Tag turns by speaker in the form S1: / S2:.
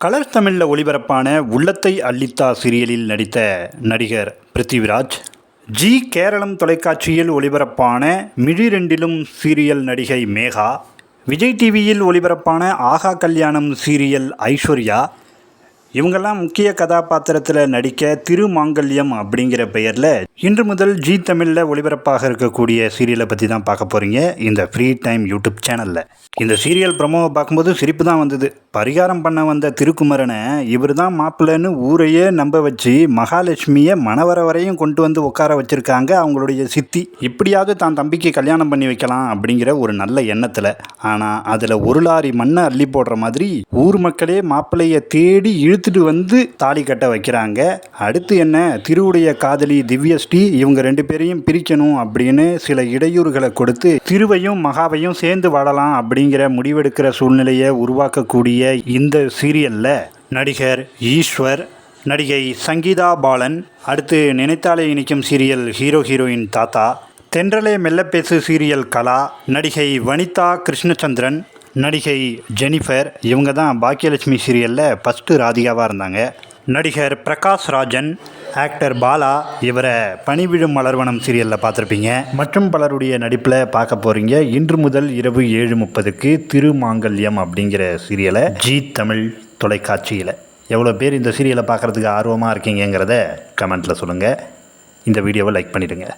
S1: Colour தமிழில் ஒளிபரப்பான உள்ளத்தை அள்ளித்தா சீரியலில் நடித்த நடிகர் பிருத்திவிராஜ் ஜி கேரளம் தொலைக்காட்சியில் ஒளிபரப்பான மிழிரெண்டிலும் சீரியல் நடிகை மேகா விஜய் டிவியில் ஒளிபரப்பான ஆகா கல்யாணம் சீரியல் ஐஸ்வர்யா இவங்கெல்லாம் முக்கிய கதாபாத்திரத்தில் நடிக்க திருமாங்கல்யம் அப்படிங்கிற பெயரில் இன்று முதல் ஜி தமிழில் ஒளிபரப்பாக இருக்கக்கூடிய சீரியலை பற்றி தான் பார்க்க போகிறீங்க இந்த ஃப்ரீ டைம் யூடியூப் சேனலில் இந்த சீரியல் ப்ரமோவை பார்க்கும்போது சிரிப்பு தான் வந்தது. பரிகாரம் பண்ண வந்த திருக்குமரனை இவர் தான் மாப்பிள்ளைன்னு ஊரையே நம்ப வச்சு மகாலட்சுமியை மணவர வரையும் கொண்டு வந்து உட்கார வச்சுருக்காங்க அவங்களுடைய சித்தி. இப்படியாவது தான் தம்பிக்கு கல்யாணம் பண்ணி வைக்கலாம் அப்படிங்கிற ஒரு நல்ல எண்ணத்தில். ஆனால் அதில் ஒரு லாரி மண்ணை அள்ளி போடுற மாதிரி ஊர் மக்களே மாப்பிள்ளையை தேடி இழுத்துட்டு வந்து தாலி கட்ட வைக்கிறாங்க. அடுத்து என்ன? திருவுடைய காதலி திவ்யஸ்ரீ இவங்க ரெண்டு பேரையும் பிரிக்கணும் அப்படின்னு சில இடையூறுகளை கொடுத்து திருவையும் மகாவையும் சேர்ந்து வாழலாம் அப்படிங்கிற முடிவெடுக்கிற சூழ்நிலையை உருவாக்கக்கூடிய இந்த சீரியலில் நடிகர் ஈஸ்வர் நடிகை சங்கீதா பாலன் அடுத்து நினைத்தாலே இணைக்கும் சீரியல் ஹீரோ ஹீரோயின் தாத்தா தென்றலே மெல்லப்பேசு சீரியல் கலா நடிகை வனிதா கிருஷ்ணச்சந்திரன் நடிகை ஜெனிஃபர் இவங்க தான் பாக்கியலட்சுமி சீரியலில் ஃபஸ்ட்டு ராதிகாவாக இருந்தாங்க. நடிகர் பிரகாஷ் ராஜன் ஆக்டர் பாலா இவரை பணிவிடும் மலர்வனம் சீரியலில் பார்த்துருப்பீங்க. மற்றும் பலருடைய நடிப்பில் பார்க்க போகிறீங்க இன்று முதல் இரவு ஏழு முப்பதுக்கு திருமாங்கல்யம் அப்படிங்கிற சீரியலை ஜி தமிழ் தொலைக்காட்சியில். எவ்வளோ பேர் இந்த சீரியலை பார்க்குறதுக்கு ஆர்வமாக இருக்கீங்கங்கிறத கமெண்ட்டில் சொல்லுங்கள் இந்த வீடியோவை லைக் பண்ணிவிடுங்க